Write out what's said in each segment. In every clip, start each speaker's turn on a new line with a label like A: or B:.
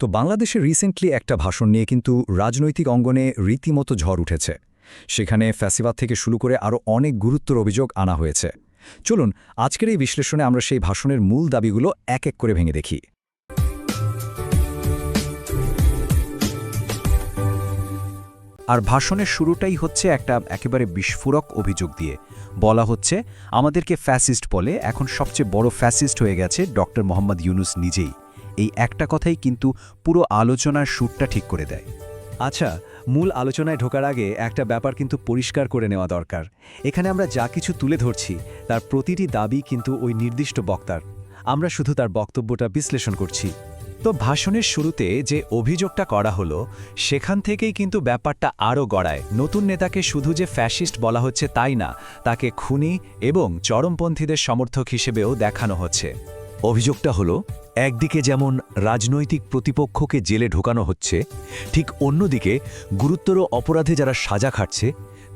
A: তো বাংলাদেশে রিসেন্টলি একটা ভাষণ নিয়ে কিন্তু রাজনৈতিক অঙ্গনে রীতিমতো ঝড় উঠেছে। সেখানে ফ্যাসিবাদ থেকে শুরু করে আরও অনেক গুরুত্বর অভিযোগ আনা হয়েছে। চলুন, আজকের এই বিশ্লেষণে আমরা সেই ভাষণের মূল দাবিগুলো এক এক করে ভেঙে দেখি।
B: আর ভাষণের শুরুটাই হচ্ছে একটা একেবারে বিস্ফোরক অভিযোগ দিয়ে। বলা হচ্ছে, আমাদেরকে ফ্যাসিস্ট বলে এখন সবচেয়ে বড় ফ্যাসিস্ট হয়ে গেছে ডক্টর মোহাম্মদ ইউনুস নিজেই। এই একটা কথাই কিন্তু পুরো আলোচনার সুরটা ঠিক করে দেয়।
C: আচ্ছা মূল আলোচনায় ঢোকার আগে একটা ব্যাপার কিন্তু পরিষ্কার করে নেওয়া দরকার। এখানে আমরা যা কিছু তুলে ধরছি, তার প্রতিটি দাবি কিন্তু ওই নির্দিষ্ট বক্তার। আমরা শুধু তার বক্তব্যটা বিশ্লেষণ করছি। তো ভাষণের শুরুতে যে অভিযোগটা করা হলো, সেখান থেকেই কিন্তু ব্যাপারটা আরও গড়ায়। নতুন নেতাকে শুধু যে ফ্যাসিস্ট বলা হচ্ছে তাই না, তাকে খুনি এবং চরমপন্থীদের সমর্থক হিসেবেও দেখানো হচ্ছে। অভিযোগটা হলো, একদিকে যেমন রাজনৈতিক প্রতিপক্ষকে জেলে ঢোকানো হচ্ছে, ঠিক অন্যদিকে গুরুতর অপরাধে যারা সাজা খাটছে,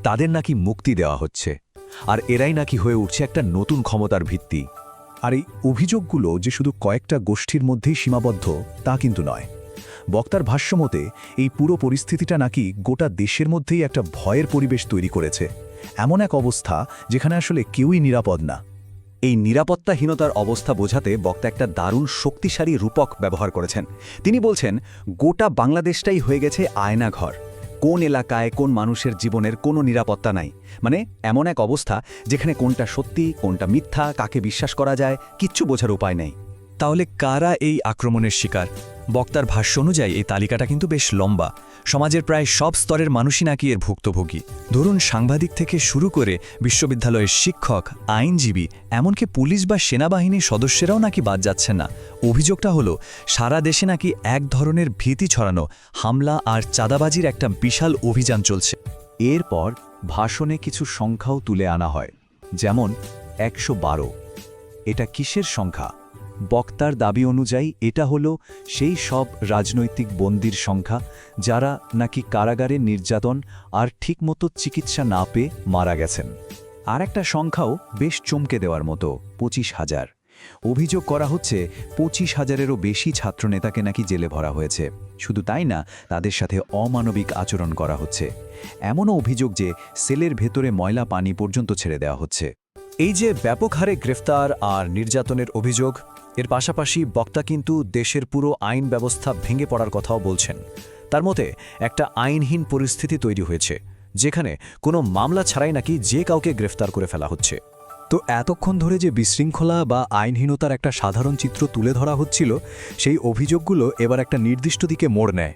C: তাদের নাকি মুক্তি দেওয়া হচ্ছে। আর এরাই নাকি হয়ে উঠছে একটা নতুন ক্ষমতার ভিত্তি।
D: আর এই অভিযোগগুলো যে শুধু কয়েকটা গোষ্ঠীর মধ্যেই সীমাবদ্ধ, তা কিন্তু নয়। বক্তার ভাষ্যমতে এই পুরো পরিস্থিতিটা নাকি গোটা দেশের মধ্যেই একটা ভয়ের পরিবেশ তৈরি করেছে। এমন এক অবস্থা যেখানে আসলে কেউই নিরাপদ না।
C: এই নিরাপত্তাহীনতার অবস্থা বোঝাতে বক্তা একটা দারুণ শক্তিশালী রূপক ব্যবহার করেছেন। তিনি বলছেন, গোটা বাংলাদেশটাই হয়ে গেছে আয়নাঘর। কোন এলাকায় কোন মানুষের জীবনের কোনো নিরাপত্তা নাই। মানে এমন এক অবস্থা যেখানে কোনটা সত্যি, কোনটা মিথ্যা, কাকে বিশ্বাস করা যায়, কিচ্ছু বোঝার উপায় নেই। তাহলে কারা এই আক্রমণের শিকার? বক্তার ভাষ্য অনুযায়ী এই তালিকাটা কিন্তু বেশ লম্বা। সমাজের প্রায় সব স্তরের মানুষই নাকি এর ভুক্তভোগী। ধরুন, সাংবাদিক থেকে শুরু করে বিশ্ববিদ্যালয়ের শিক্ষক, আইনজীবী, এমনকি পুলিশ বা সেনাবাহিনীর সদস্যরাও নাকি বাদ যাচ্ছেন না। অভিযোগটা হলো, সারা দেশে নাকি এক ধরনের ভীতি ছড়ানো, হামলা আর চাঁদাবাজির একটা বিশাল অভিযান চলছে।
B: এরপর ভাষণে কিছু সংখ্যাও তুলে আনা হয়। যেমন, একশো বারো। এটা কিসের সংখ্যা? বক্তার দাবি অনুযায়ী এটা হলো সেই সব রাজনৈতিক বন্দির সংখ্যা যারা নাকি কারাগারে নির্যাতন আর ঠিকমতো চিকিৎসা না পেয়ে মারা গেছেন। আর একটা সংখ্যাও বেশ চমকে দেওয়ার মতো, পঁচিশ হাজার। অভিযোগ করা হচ্ছে পঁচিশ হাজারেরও বেশি ছাত্রনেতাকে নাকি জেলে ভরা হয়েছে। শুধু তাই না, তাদের সাথে অমানবিক আচরণ করা হচ্ছে। এমনও অভিযোগ যে সেলের ভেতরে ময়লা পানি পর্যন্ত ছেড়ে দেওয়া হচ্ছে।
C: এই যে ব্যাপক হারে গ্রেফতার আর নির্যাতনের অভিযোগ, এর পাশাপাশি বক্তা কিন্তু দেশের পুরো আইন ব্যবস্থা ভেঙে পড়ার কথাও বলছেন। তার মতে, একটা আইনহীন পরিস্থিতি তৈরি হয়েছে, যেখানে কোনো মামলা ছাড়াই নাকি যে কাউকে গ্রেফতার করে ফেলা হচ্ছে। তো এতক্ষণ ধরে যে বিশৃঙ্খলা বা আইনহীনতার একটা সাধারণ চিত্র তুলে ধরা হচ্ছিল, সেই অভিযোগগুলো এবার একটা নির্দিষ্ট দিকে মোড় নেয়।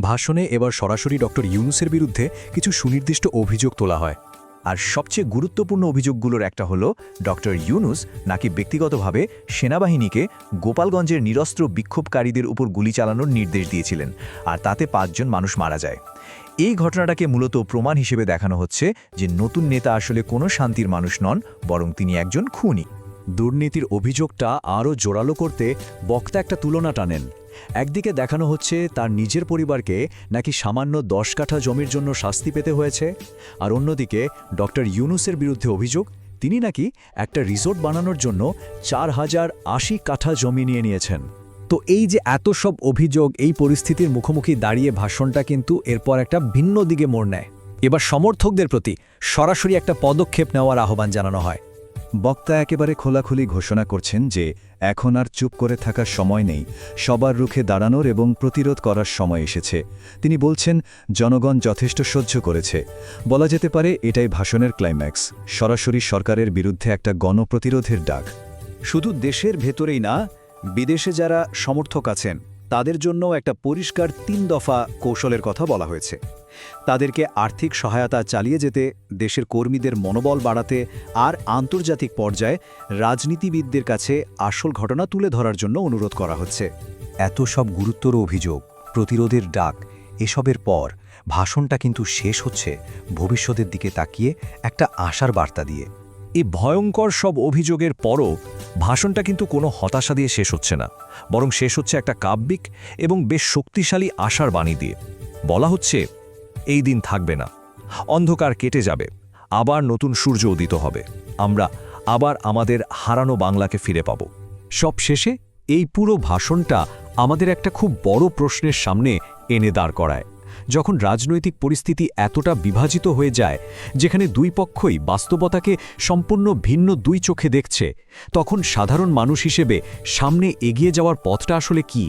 C: ভাষণে এবার সরাসরি ডক্টর ইউনুসের বিরুদ্ধে কিছু সুনির্দিষ্ট অভিযোগ তোলা হয়। আর সবচেয়ে গুরুত্বপূর্ণ অভিযোগগুলোর একটা হলো ডক্টর ইউনুস নাকি ব্যক্তিগতভাবে সেনাবাহিনীকে গোপালগঞ্জের নিরস্ত্র বিক্ষোভকারীদের উপর গুলি চালানোর নির্দেশ দিয়েছিলেন, আর তাতে পাঁচজন মানুষ মারা যায়। এই ঘটনাটাকে মূলত প্রমাণ হিসেবে দেখানো হচ্ছে যে নতুন নেতা আসলে কোনো শান্তির মানুষ নন, বরং তিনি একজন খুনি। দুর্নীতির অভিযোগটা আরও জোরালো করতে বক্তা একটা তুলনা টানেন। একদিকে দেখানো হচ্ছে তার নিজের পরিবারকে নাকি সামান্য দশ কাঠা জমির জন্য শাস্তি পেতে হয়েছে, আর অন্যদিকে ডক্টর ইউনুসের বিরুদ্ধে অভিযোগ, তিনি নাকি একটা রিসোর্ট বানানোর জন্য চার হাজার আশি কাঠা জমি নিয়ে নিয়েছেন। তো এই যে এত সব অভিযোগ, এই পরিস্থিতির মুখোমুখি দাঁড়িয়ে ভাষণটা কিন্তু এরপর একটা ভিন্ন দিকে মোড় নেয়। এবার সমর্থকদের প্রতি সরাসরি একটা পদক্ষেপ নেওয়ার আহ্বান জানানো হয়।
D: বক্তা একেবারে খোলাখুলি ঘোষণা করছেন যে এখন আর চুপ করে থাকার সময় নেই, সবার রুখে দাঁড়ানোর এবং প্রতিরোধ করার সময় এসেছে। তিনি বলছেন, জনগণ যথেষ্ট সহ্য করেছে। বলা যেতে পারে, এটাই ভাষণের ক্লাইম্যাক্স সরাসরি সরকারের বিরুদ্ধে একটা গণপ্রতিরোধের ডাক।
C: শুধু দেশের ভেতরেই না, বিদেশে যারা সমর্থক আছেন তাদের জন্য একটা পরিষ্কার তিন দফা কৌশলের কথা বলা হয়েছে। তাদেরকে আর্থিক সহায়তা চালিয়ে যেতে দেশের কর্মীদের মনোবল বাড়াতে আর আন্তর্জাতিক পর্যায়ে রাজনীতিবিদদের কাছে আসল ঘটনা তুলে ধরার জন্য অনুরোধ করা হচ্ছে।
B: এত সব গুরুত্বর অভিযোগ প্রতিরোধের ডাক এসবের পর ভাষণটা কিন্তু শেষ হচ্ছে ভবিষ্যতের দিকে তাকিয়ে একটা আশার বার্তা দিয়ে।
C: এই ভয়ঙ্কর সব অভিযোগের পরও ভাষণটা কিন্তু কোনো হতাশা দিয়ে শেষ হচ্ছে না, বরং শেষ হচ্ছে একটা কাব্যিক এবং বেশ শক্তিশালী আশার বাণী দিয়ে। বলা হচ্ছে, এই দিন থাকবে না, অন্ধকার কেটে যাবে, আবার নতুন সূর্য উদিত হবে, আমরা আবার আমাদের হারানো বাংলাকে ফিরে পাব। সব শেষে এই পুরো ভাষণটা
A: আমাদের একটা খুব বড় প্রশ্নের সামনে এনে দাঁড় করায়। যখন রাজনৈতিক পরিস্থিতি এতটা বিভাজিত হয়ে যায়, যেখানে দুই পক্ষই বাস্তবতাকে সম্পূর্ণ ভিন্ন দুই চোখে দেখছে, তখন সাধারণ মানুষ হিসেবে সামনে এগিয়ে যাওয়ার পথটা আসলে কি?